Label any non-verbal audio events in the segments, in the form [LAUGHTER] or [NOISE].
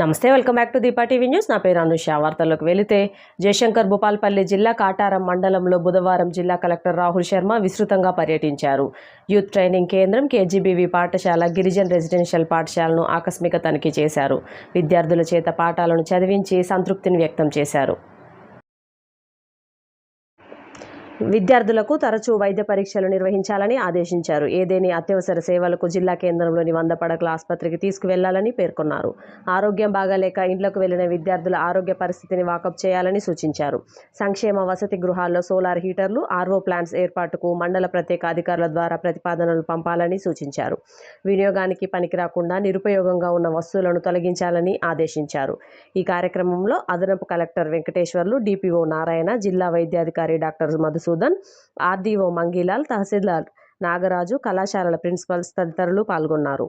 నమస్తే welcome back to Deepa TV news. నా పేరు అనుష. వార్తల్లోకి వెళితే జయశంకర్ భూపాల్పల్లి జిల్లా కాటారం మండలంలో బుధవారం జిల్లా కలెక్టర్ రాహుల్ శర్మ విస్తృతంగా పర్యటించారు. యూత్ ట్రైనింగ్ కేంద్రం కేజీబీవీ పాఠశాల గిరిజన్ రెసిడెన్షియల్ పాఠశాలను ఆకస్మిక తనిఖీ చేశారు. విద్యార్థుల చేత పాఠాలను చదివించి సంతృప్తిని వ్యక్తం చేశారు. విద్యార్థులకు తరచూ వైద్య పరీక్షలు నిర్వహించాలని ఆదేశించారు. ఏదేని అత్యవసర సేవలకు జిల్లా కేంద్రంలోని వంద పడకల ఆసుపత్రికి తీసుకువెళ్ళాలని పేర్కొన్నారు. ఆరోగ్యం బాగాలేక ఇండ్లకు వెళ్ళిన విద్యార్థుల ఆరోగ్య పరిస్థితిని వాకప్ చేయాలని సూచించారు. సంక్షేమ వసతి గృహాల్లో సోలార్ హీటర్లు ఆర్వో ప్లాంట్స్ ఏర్పాటుకు మండల ప్రత్యేక అధికారుల ద్వారా ప్రతిపాదనలు పంపాలని సూచించారు. వినియోగానికి పనికిరాకుండా నిరుపయోగంగా ఉన్న వస్తువులను తొలగించాలని ఆదేశించారు. ఈ కార్యక్రమంలో అదనపు కలెక్టర్ వెంకటేశ్వర్లు డిపిఓ నారాయణ జిల్లా వైద్యాధికారి డాక్టర్ మధుసూదన్ ఆర్డీఓ మంగీలాల్ తహసీల్దార్ నాగరాజు కళాశాలల ప్రిన్సిపల్స్ తదితరులు పాల్గొన్నారు.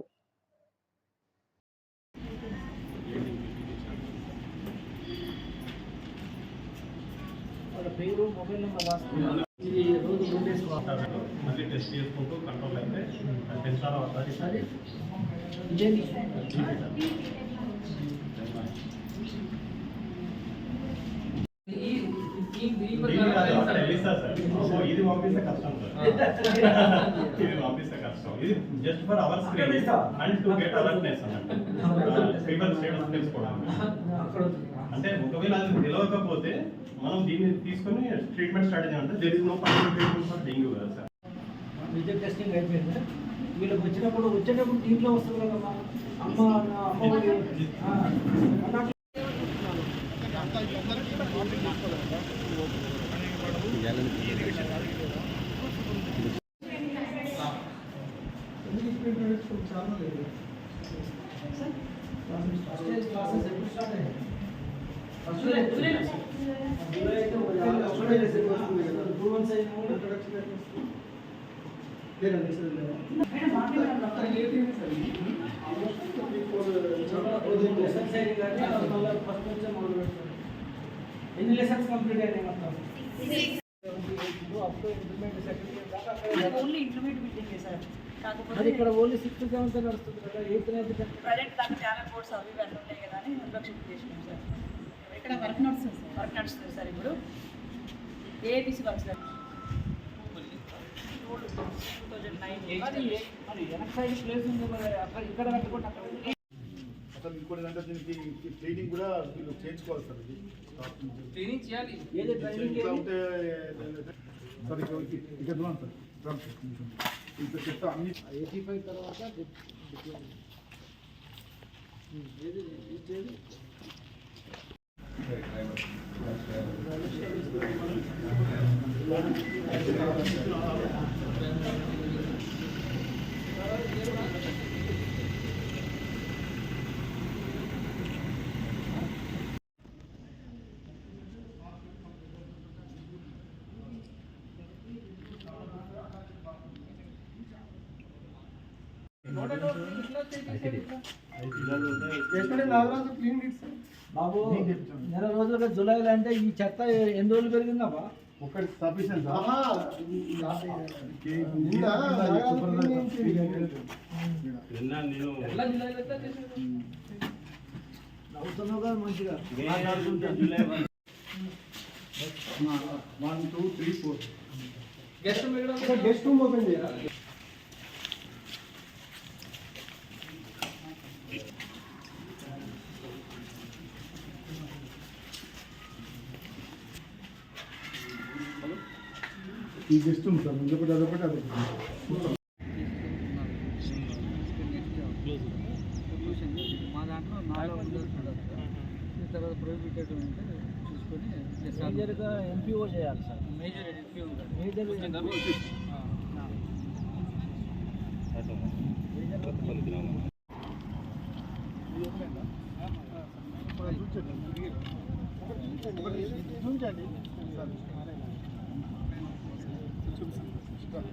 పేరు మొబైల్ నెంబర్ ఇది రోజు టూ డేస్ మళ్ళీ టెస్ట్ చేసుకుంటూ కంట్రోల్ అయితే అది అవుతుంది ఇదేంటి ఈ ఈ ఈ ప్రకారం వెళ్ళిస్తా సార్ సో ఇది పంపిస్తే కష్టం సార్. [LAUGHS] ఇది పంపిస్తే కష్టం. ఇది just for our screen and to get alertness fever status తెలుసుకోవడానికి. అంటే ఒకవేళ అది తెలియకపోతే మనం దీన్ని తీసుకొని ట్రీట్మెంట్ స్టార్ట్ చేయాలంటే there is no particular treatment for dengue కదా సార్. విద్యుత్ టెస్టింగ్ అయిపోయింది? వీళ్ళకి వచ్చినప్పుడు వచ్చేటప్పుడు దీంట్లో వస్తుంది కదమ్మా అమ్మ అమ్మ ఫస్ట్ ఇయర్ క్లాసెస్ ఎప్పుడు స్టార్ట్ అయ్యాయి ఫస్ట్ ఇయర్ జూలై అయితే ఒకటే లేదు టూ మంత్స్ అయినా కూడా ఇంట్రొడక్షన్ లేదండి సార్ లెసన్స్ అయ్యి కానీ మళ్ళీ ఫస్ట్ నుంచే మొదలు పెడతారు ఎన్ని లెసన్స్ కంప్లీట్ అయినాయి మొత్తం? Implement only intermediate building sir. కాకపోతే అది ఇక్కడ ఓన్లీ సిక్స్త్ సెవెంత్ నడుస్తుంది కదా ఎయిత్ నైన్త్ ప్రజెంట్ దాకా టాలెంట్ బోర్డ్స్ అవి ఉంటాయి కదా అని ఇంట్రొడక్షన్ చేసినాం సార్. ఇక్కడ వర్క్ నడుస్తుంది సార్. వర్క్ నడుస్తుంది సార్ ఇప్పుడు. ABC works two thousand nine అది మరి వెనక సైడ్ ప్లేస్ ఉంది మరి అక్కడ ఇక్కడ కట్టుకుంటే అక్కడ. అసలు ఇంకోటి ఏంటంటే దీనికి ట్రైనింగ్ కూడా వీళ్ళు చేయించుకోవాలి సార్ ఇది. స్టాఫ్ నుంచి. ట్రైనింగ్ చేయాలి. ఏది ట్రైనింగ్ ఇట్లా ఉంటే సార్ ఇక్కడ ఇక్కడ చూడండి సార్ డ్రమ్స్ ఇంకా చెప్తా అన్ని ఎయిటీ ఫైవ్ తర్వాత ఏది ఏది? బాబు నెల రోజులుగా జూలైలో అంటే ఈ చెత్త ఎన్ని రోజులు పెరిగిందబ్బా ఒకటి సఫిషియెంట్ కదా మంచిగా one two three four guest guest room open చేయాలి. ఈ గెస్ట్ ఉంది సార్ ఇదొకటి అదొకటి అదొకటి మా దాంట్లో నాలో తర్వాత ప్రొహిబిటెడ్ ఉంటే చూసుకొని మేజర్గా ఎంపీఓ చేయాలి sir major MPO major sir